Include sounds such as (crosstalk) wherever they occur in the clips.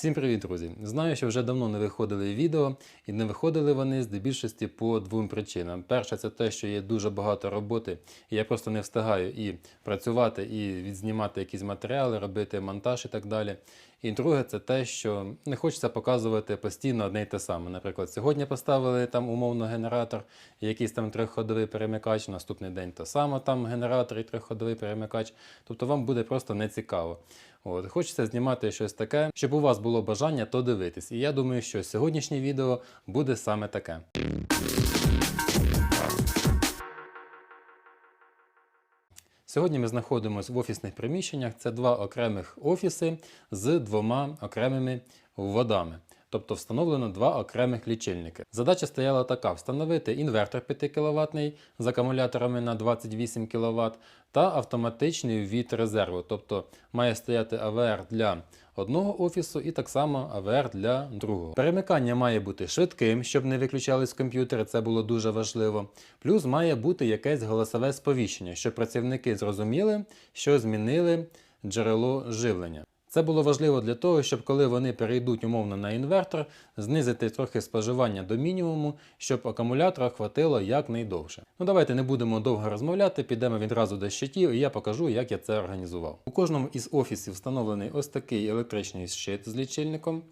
Всім привіт, друзі! Знаю, що вже давно не виходили відео, і не виходили вони здебільшості по двом причинам. Перше, це те, що є дуже багато роботи, і я просто не встигаю і працювати, і відзнімати якісь матеріали, робити монтаж і так далі. І друге, це те, що не хочеться показувати постійно одне й те саме. Наприклад, сьогодні поставили там умовно генератор, якийсь там трьохходовий перемикач, наступний день то саме там генератор і трьохходовий перемикач. Тобто вам буде просто не цікаво. От, хочеться знімати щось таке, щоб у вас було бажання то дивитись. І я думаю, що сьогоднішнє відео буде саме таке. Сьогодні ми знаходимося в офісних приміщеннях. Це два окремих офіси з двома окремими водами. Тобто встановлено два окремих лічильники. Задача стояла така: встановити інвертор 5 кВт з акумуляторами на 28 кВт та автоматичний ввід резерву. Тобто має стояти АВР для одного офісу і так само АВР для другого. Перемикання має бути швидким, щоб не виключались комп'ютери, це було дуже важливо. Плюс має бути якесь голосове сповіщення, щоб працівники зрозуміли, що змінили джерело живлення. Це було важливо для того, щоб коли вони перейдуть умовно на інвертор, знизити трохи споживання до мінімуму, щоб акумулятора хватило якнайдовше. Ну давайте не будемо довго розмовляти, підемо відразу до щитів і я покажу, як я це організував. У кожному із офісів встановлений ось такий електричний щит з лічильником.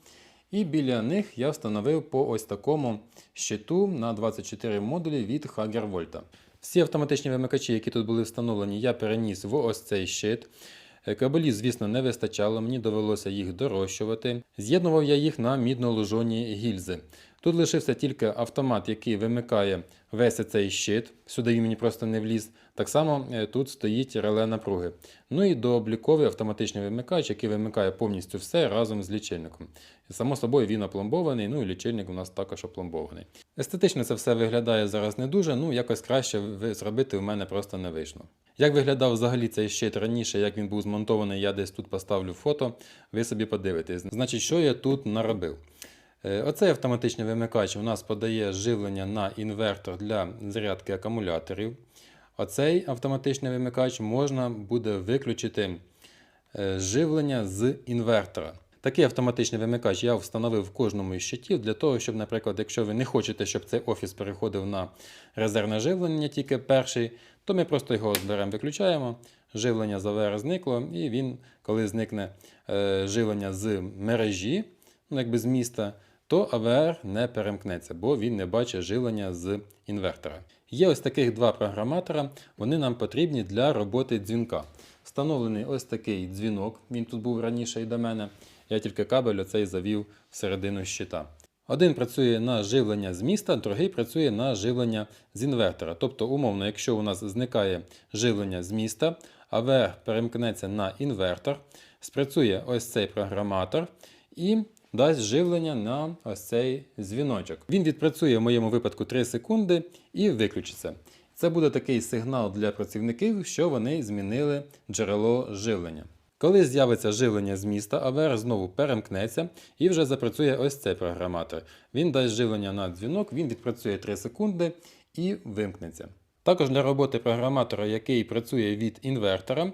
І біля них я встановив по ось такому щиту на 24 модулі від Hagervolt. Всі автоматичні вимикачі, які тут були встановлені, я переніс в ось цей щит. Кабелів, звісно, не вистачало, мені довелося їх дорощувати. З'єднував я їх на мідно-лужоні гільзи. Тут лишився тільки автомат, який вимикає весь цей щит. Сюди він мені просто не вліз. Так само е, тут стоїть реле напруги. Ну і дообліковий автоматичний вимикач, який вимикає повністю все разом з лічильником. Само собою він опломбований, ну і лічильник у нас також опломбований. Естетично це все виглядає зараз не дуже, ну якось краще зробити в мене просто не вийшло. Як виглядав взагалі цей щит раніше, як він був змонтований, я десь тут поставлю фото, ви собі подивитесь. Значить, що я тут наробив? Е, Оцей автоматичний вимикач у нас подає живлення на інвертор для зарядки акумуляторів. Оцей автоматичний вимикач можна буде виключити е, живлення з інвертора. Такий автоматичний вимикач я встановив в кожному із щитів для того, щоб, наприклад, якщо ви не хочете, щоб цей офіс переходив на резервне живлення, тільки перший, то ми просто його зберемо, виключаємо. Живлення з АВР зникло, і він, коли зникне е, живлення з мережі, ну якби з міста, то АВР не перемкнеться, бо він не бачить живлення з інвертора. Є ось таких два програматора, вони нам потрібні для роботи дзвінка. Встановлений ось такий дзвінок, він тут був раніше і до мене. Я тільки кабель оцей завів всередину щита. Один працює на живлення з міста, другий працює на живлення з інвертора. Тобто, умовно, якщо у нас зникає живлення з міста, АВР перемкнеться на інвертор, спрацює ось цей програматор і дасть живлення на ось цей дзвіночок. Він відпрацює в моєму випадку 3 секунди і виключиться. Це буде такий сигнал для працівників, що вони змінили джерело живлення. Коли з'явиться живлення з міста, АВР знову перемкнеться і вже запрацює ось цей програматор. Він дасть живлення на дзвінок, він відпрацює 3 секунди і вимкнеться. Також для роботи програматора, який працює від інвертора,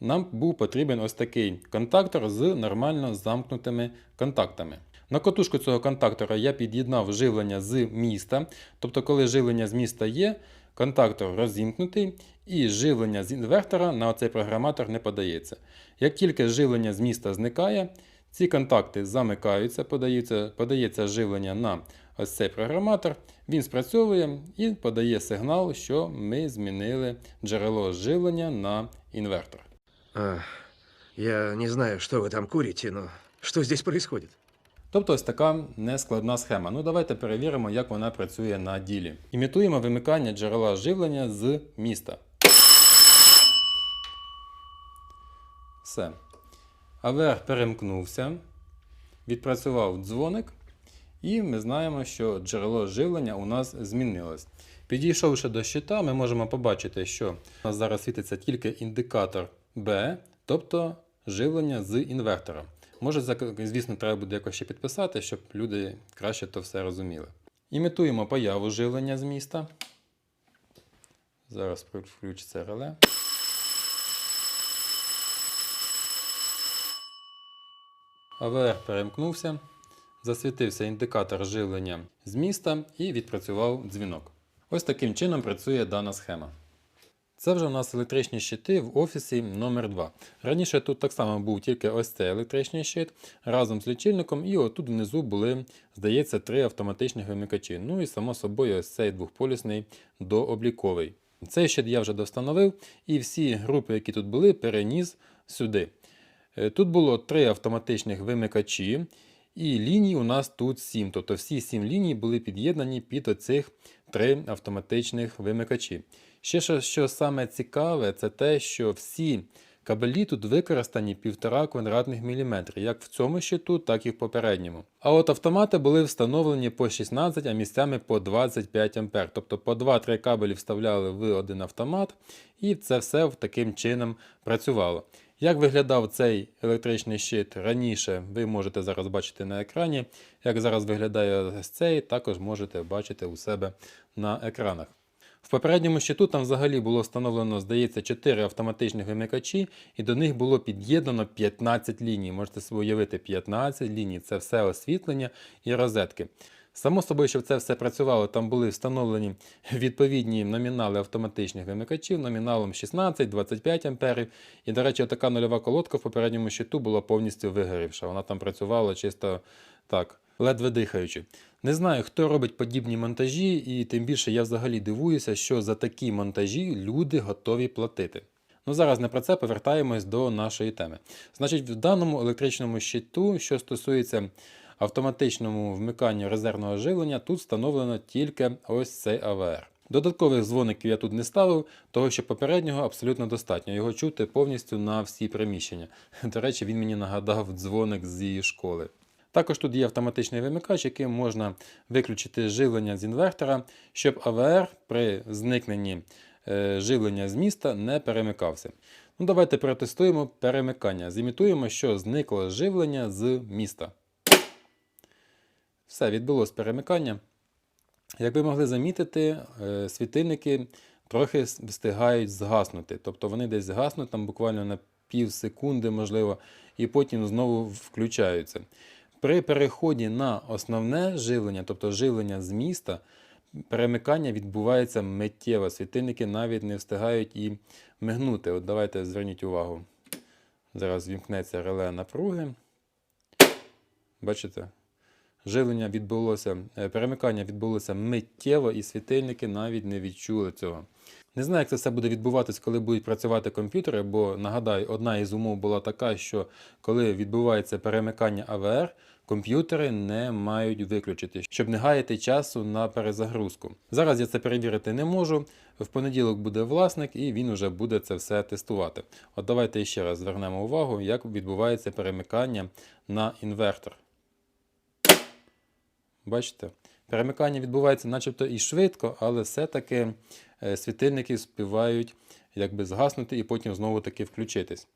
нам був потрібен ось такий контактор з нормально замкнутими контактами. На котушку цього контактора я під'єднав живлення з міста. Тобто, коли живлення з міста є, контактор розімкнутий і живлення з інвертора на цей програматор не подається. Як тільки живлення з міста зникає, ці контакти замикаються, подаються, подається живлення на ось цей програматор, він спрацьовує і подає сигнал, що ми змінили джерело живлення на інвертор. А, я не знаю, что вы там курите, но что здесь происходит? Тобто ось така нескладна схема. Ну давайте перевіримо, як вона працює на ділі. Імітуємо вимикання джерела живлення з міста. Все. АВР перемкнувся, відпрацював дзвоник, і ми знаємо, що джерело живлення у нас змінилось. Підійшовши до щита, ми можемо побачити, що у нас зараз світиться тільки індикатор B, тобто живлення з інвертора. Може, звісно, треба буде якось ще підписати, щоб люди краще то все розуміли. Імітуємо появу живлення з міста. Зараз включиться реле. АВР перемкнувся, засвітився індикатор живлення з міста і відпрацював дзвінок. Ось таким чином працює дана схема. Це вже у нас електричні щити в офісі номер 2 Раніше тут так само був тільки ось цей електричний щит разом з лічильником, і отут внизу були, здається, три автоматичних вимикачі. Ну і само собою ось цей двохполюсний дообліковий. Цей щит я вже достановив, і всі групи, які тут були, переніс сюди. Е, Тут було три автоматичних вимикачі, і ліній у нас тут 7. Тобто всі 7 ліній були під'єднані під оцих три автоматичних вимикачі. Ще що, що саме цікаве, це те, що всі кабелі тут використані 1,5 квадратних міліметри, як в цьому щиту, так і в попередньому. А от автомати були встановлені по 16, а місцями по 25 А. Тобто по 2-3 кабелі вставляли в один автомат, і це все таким чином працювало. Як виглядав цей електричний щит раніше, ви можете зараз бачити на екрані. Як зараз виглядає ось цей, також можете бачити у себе на екранах. В попередньому щиту там взагалі було встановлено, здається, 4 автоматичних вимикачі, і до них було під'єднано 15 ліній. Можете собі уявити 15 ліній. Це все освітлення і розетки. Само собою, щоб це все працювало, там були встановлені відповідні номінали автоматичних вимикачів номіналом 16-25 амперів. І, до речі, така нульова колодка в попередньому щиту була повністю вигорівша. Вона там працювала чисто так, ледве дихаючи. Не знаю, хто робить подібні монтажі, і тим більше я взагалі дивуюся, що за такі монтажі люди готові платити. Ну зараз не про це повертаємось до нашої теми. Значить, в даному електричному щиту, що стосується автоматичному вмиканню резервного живлення, тут встановлено тільки ось цей АВР. Додаткових дзвоників я тут не ставив, того що попереднього абсолютно достатньо. Його чути повністю на всі приміщення. (laughs) До речі, він мені нагадав дзвоник з її школи. Також тут є автоматичний вимикач, яким можна виключити живлення з інвертора, щоб АВР при зникненні е, живлення з міста не перемикався. Ну, давайте протестуємо перемикання. Зімітуємо, що зникло живлення з міста. Все, відбулось перемикання. Як ви могли замітити, е, світильники трохи встигають згаснути. Тобто вони десь згаснуть там буквально на пів секунди, можливо, і потім знову включаються. При переході на основне живлення, тобто живлення з міста, перемикання відбувається миттєво. Світильники навіть не встигають і мигнути. От давайте зверніть увагу. Зараз вімкнеться реле напруги. Бачите? Живлення відбулося, е, перемикання відбулося миттєво, і світильники навіть не відчули цього. Не знаю, як це все буде відбуватись, коли будуть працювати комп'ютери, бо нагадаю, одна із умов була така, що коли відбувається перемикання АВР, комп'ютери не мають виключити, щоб не гаяти часу на перезагрузку. Зараз я це перевірити не можу. В понеділок буде власник, і він вже буде це все тестувати. От давайте ще раз звернемо увагу, як відбувається перемикання на інвертор. Бачите? Перемикання відбувається начебто і швидко, але все-таки е, світильники співають якби згаснути і потім знову таки включитись.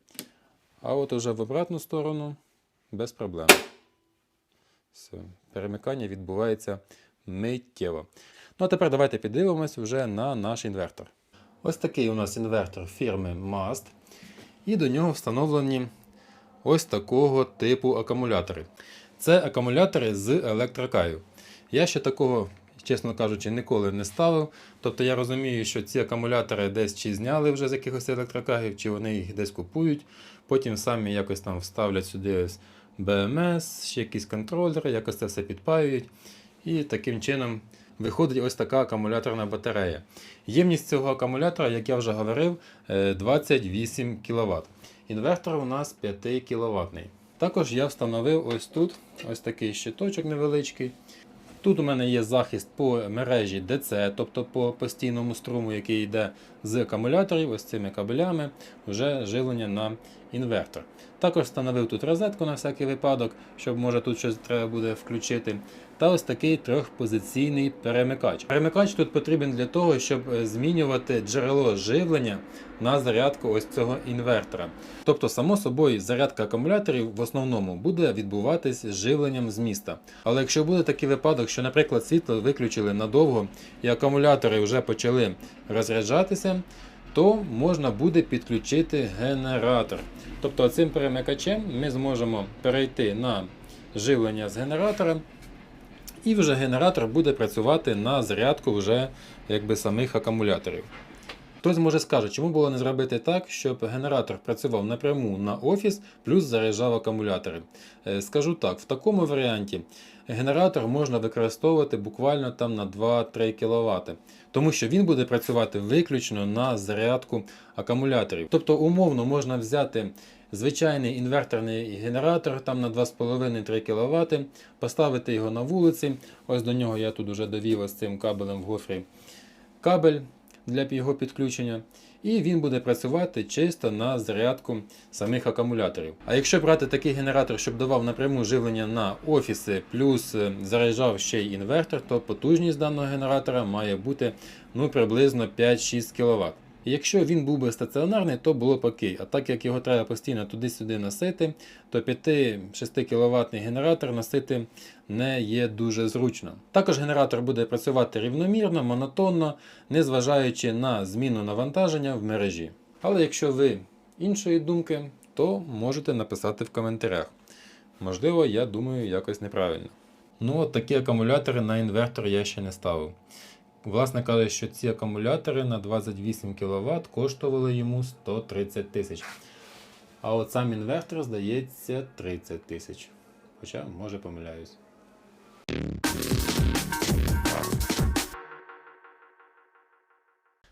А от уже в обратну сторону без проблем. Все. Перемикання відбувається миттєво. Ну а тепер давайте піддивимось вже на наш інвертор. Ось такий у нас інвертор фірми Mast. І до нього встановлені ось такого типу акумулятори. Це акумулятори з електрокаю. Я ще такого, чесно кажучи, ніколи не ставив. Тобто я розумію, що ці акумулятори десь чи зняли вже з якихось електрокагів, чи вони їх десь купують. Потім самі якось там вставлять сюди BMS, ще якісь контролери, якось це все підпаюють. І таким чином виходить ось така акумуляторна батарея. Ємність цього акумулятора, як я вже говорив, е, 28 кВт. Інвертор у нас 5 кВт. Також я встановив ось тут ось такий щиточок невеличкий. Тут у мене є захист по мережі DC, тобто по постійному струму, який йде з акумуляторів, ось цими кабелями, вже живлення на інвертор. Також встановив тут розетку на всякий випадок, щоб може тут щось треба буде включити. Та ось такий трьохпозиційний перемикач. Перемикач тут потрібен для того, щоб е, змінювати джерело живлення на зарядку ось цього інвертора. Тобто, само собою, зарядка акумуляторів в основному буде відбуватись живленням з міста. Але якщо буде такий випадок, що, наприклад, світло виключили надовго і акумулятори вже почали розряджатися, то можна буде підключити генератор. Тобто цим перемикачем ми зможемо перейти на живлення з генератора, і вже генератор буде працювати на зарядку вже якби самих акумуляторів. Хтось може скаже, чому було не зробити так, щоб генератор працював напряму на офіс, плюс заряджав акумулятори. Е, Скажу так, в такому варіанті генератор можна використовувати буквально там на 2-3 кВт, тому що він буде працювати виключно на зарядку акумуляторів. Тобто, умовно можна взяти звичайний інверторний генератор там на 2,5-3 кВт, поставити його на вулиці. Ось до нього я тут вже довів ось цим кабелем в гофрі кабель для його підключення, і він буде працювати чисто на зарядку самих акумуляторів. А якщо брати такий генератор, щоб давав напряму живлення на офіси, плюс е, заряджав ще й інвертор, то потужність даного генератора має бути ну, приблизно 5-6 кВт. Якщо він був би стаціонарний, то було б окей. А так як його треба постійно туди-сюди носити, то 5-6 кВт генератор носити не є дуже зручно. Також генератор буде працювати рівномірно, монотонно, незважаючи на зміну навантаження в мережі. Але якщо ви іншої думки, то можете написати в коментарях. Можливо, я думаю якось неправильно. Ну, от такі акумулятори на інвертор я ще не ставив. Власне кажучи, що ці акумулятори на 28 кВт коштували йому 130 тисяч. А от сам інвертор, здається, 30 тисяч. Хоча, може, помиляюсь.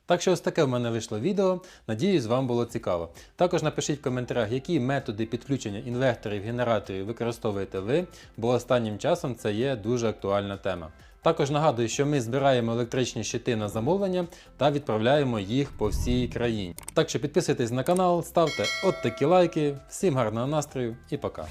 Так що ось таке в мене вийшло відео. Надіюсь, вам було цікаво. Також напишіть в коментарях, які методи підключення інверторів, генераторів використовуєте ви, бо останнім часом це є дуже актуальна тема. Також нагадую, що ми збираємо електричні щити на замовлення та відправляємо їх по всій країні. Так що підписуйтесь на канал, ставте от такі лайки. Всім гарного настрою і пока.